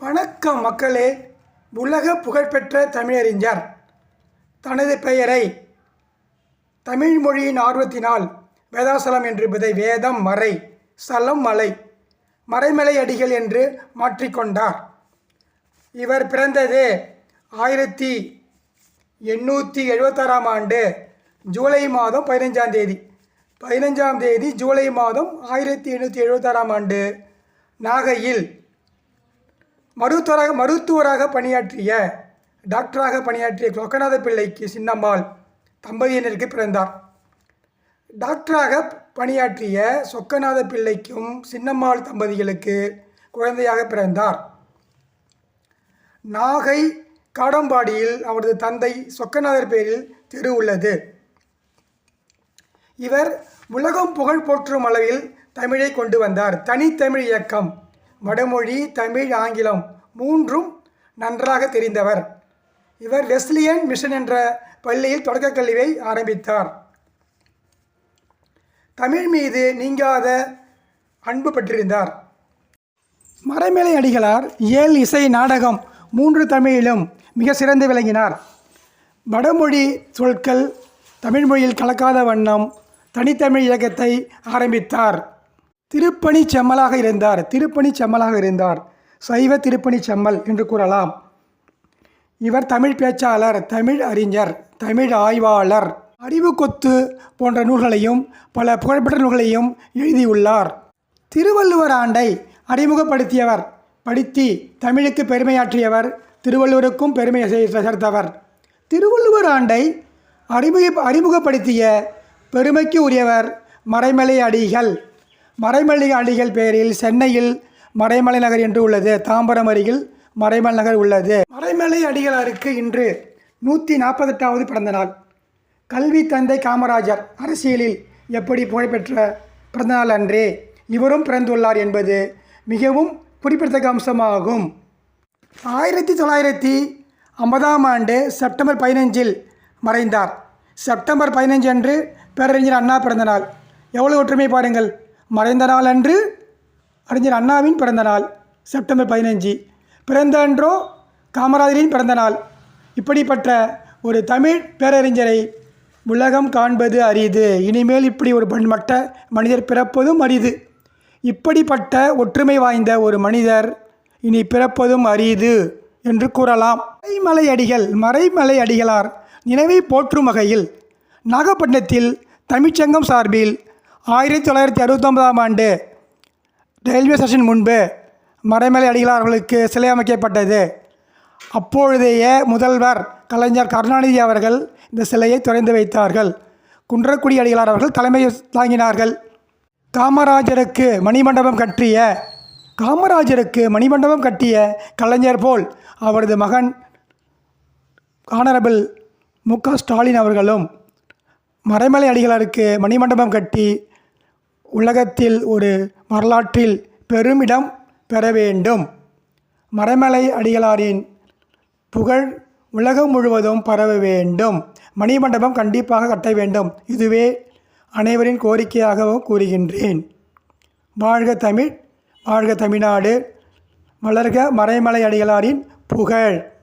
வணக்கம் மக்களே உலக புகழ்பெற்ற தமிழறிஞர். தனது பெயரை தமிழ் மொழியின் ஆர்வத்தினால் வேதாசலம் என்று பதை வேதம் மறை சலம் மலை மறைமலை அடிகள் என்று மாற்றிக்கொண்டார் இவர் பிறந்தது ஆயிரத்தி எண்ணூற்றி எழுபத்தாறாம் ஆண்டு ஜூலை மாதம் பதினஞ்சாம் தேதி. பதினஞ்சாம் தேதி ஜூலை மாதம் ஆயிரத்தி எண்ணூற்றி எழுபத்தாறாம் ஆண்டு நாகையில் மருத்துவராக மருத்துவராக பணியாற்றிய டாக்டராக பணியாற்றிய லோகநாத பிள்ளைக்கு சின்னம்மாள் தம்பதியினருக்கு பிறந்தார். டாக்டராக பணியாற்றிய சொக்கநாத பிள்ளைக்கும் சின்னம்மாள் தம்பதிகளுக்கு குழந்தையாக பிறந்தார். நாகை காடம்பாடியில் அவரது தந்தை சொக்கநாதர் பேரில் தெரு உள்ளது. இவர் உலகம் புகழ் போற்றும் அளவில் தமிழை கொண்டு வந்தார். தனித்தமிழ் இயக்கம். வடமொழி தமிழ் ஆங்கிலம் மூன்றும் நன்றாக தெரிந்தவர். இவர் வெஸ்லியன் மிஷன் என்ற பள்ளியில் தொடக்கக் கல்வியை ஆரம்பித்தார். தமிழ் மீது நீங்காத அன்பு பெற்றிருந்தார் மறைமலை அடிகளார் இயல் இசை நாடகம் மூன்று தமிழிலும் மிக சிறந்து விளங்கினார். வடமொழி சொற்கள் தமிழ்மொழியில் கலக்காத வண்ணம் தனித்தமிழ் இயக்கத்தை ஆரம்பித்தார். திருப்பணி செம்மலாக இருந்தார். திருப்பணி செம்மலாக இருந்தார். சைவ திருப்பணி செம்மல் என்று கூறலாம். இவர் தமிழ் பேச்சாளர் தமிழ் அறிஞர் தமிழ் ஆய்வாளர். அறிவு கொத்து போன்ற நூல்களையும் பல புகழ்பெற்ற நூல்களையும் எழுதியுள்ளார். திருவள்ளுவர் ஆண்டை அறிமுகப்படுத்தியவர். படித்தி தமிழுக்கு பெருமையாற்றியவர். திருவள்ளுவருக்கும் பெருமை சேர்த்தவர் திருவள்ளுவர் ஆண்டை அறிமுக அறிமுகப்படுத்திய பெருமைக்கு உரியவர் மறைமலை அடிகள். மறைமலை அடிகள் பெயரில் சென்னையில் மறைமலை நகர் என்று உள்ளது. தாம்பரம் அருகில் மறைமலை நகர் உள்ளது. மறைமலை அடிகளாருக்கு இன்று நூற்றி நாற்பத்தெட்டாவது பிறந்த நாள். கல்வி தந்தை காமராஜர் அரசியலில் எப்படி புகழ்பெற்ற பிறந்தநாள் அன்றே இவரும் பிறந்துள்ளார் என்பது மிகவும் குறிப்பிடத்தக்க அம்சமாகும். ஆயிரத்தி தொள்ளாயிரத்தி ஐம்பதாம் ஆண்டு செப்டம்பர் பதினஞ்சில் மறைந்தார். செப்டம்பர் பதினஞ்சு அன்று பேரறிஞர் அண்ணா பிறந்த நாள். எவ்வளவு ஒற்றுமை பாருங்கள். மறைந்த நாள் அன்று அறிஞர் அண்ணாவின் பிறந்த நாள் செப்டம்பர் பதினஞ்சு. பிறந்த அன்றோ காமராஜரின் பிறந்த நாள். இப்படிப்பட்ட ஒரு தமிழ் பேரறிஞரை உலகம் காண்பது அரிது. இனிமேல் இப்படி ஒரு பண்பட்ட மனிதர் பிறப்பதும் அரிது. இப்படிப்பட்ட ஒற்றுமை வாய்ந்த ஒரு மனிதர் இனி பிறப்பதும் அரிது என்று கூறலாம். மறைமலை அடிகள் மறைமலை அடிகளார் நினைவை போற்றும் வகையில் நாகப்பட்டினத்தில் தமிழ்ச்சங்கம் சார்பில் ஆயிரத்தி தொள்ளாயிரத்தி அறுபத்தொன்பதாம் ஆண்டு ரயில்வே ஸ்டேஷன் முன்பு மறைமலை அடிகளார் அவர்களுக்கு சிலை அமைக்கப்பட்டது. அப்பொழுதைய முதல்வர் கலைஞர் கருணாநிதி அவர்கள் இந்த சிலையை திறந்து வைத்தார்கள். குன்றக்குடி அடிகளார் அவர்கள் தலைமை தாங்கினார்கள். காமராஜருக்கு மணிமண்டபம் கட்டிய காமராஜருக்கு மணிமண்டபம் கட்டிய கலைஞர் போல் அவரது மகன் ஆனரபிள் மு க ஸ்டாலின் அவர்களும் மறைமலை அடிகளாருக்கு மணிமண்டபம் கட்டி உலகத்தில் ஒரு வரலாற்றில் பெருமிடம் பெற வேண்டும். மறைமலை அடிகளாரின் புகழ் உலகம் முழுவதும் பரவ வேண்டும். மணிமண்டபம் கண்டிப்பாக கட்ட வேண்டும். இதுவே அனைவரின் கோரிக்கையாகவும் கூறுகின்றேன். வாழ்க தமிழ் வாழ்க தமிழ்நாடு. வளர்க மறைமலை அடிகளாரின் புகழ்.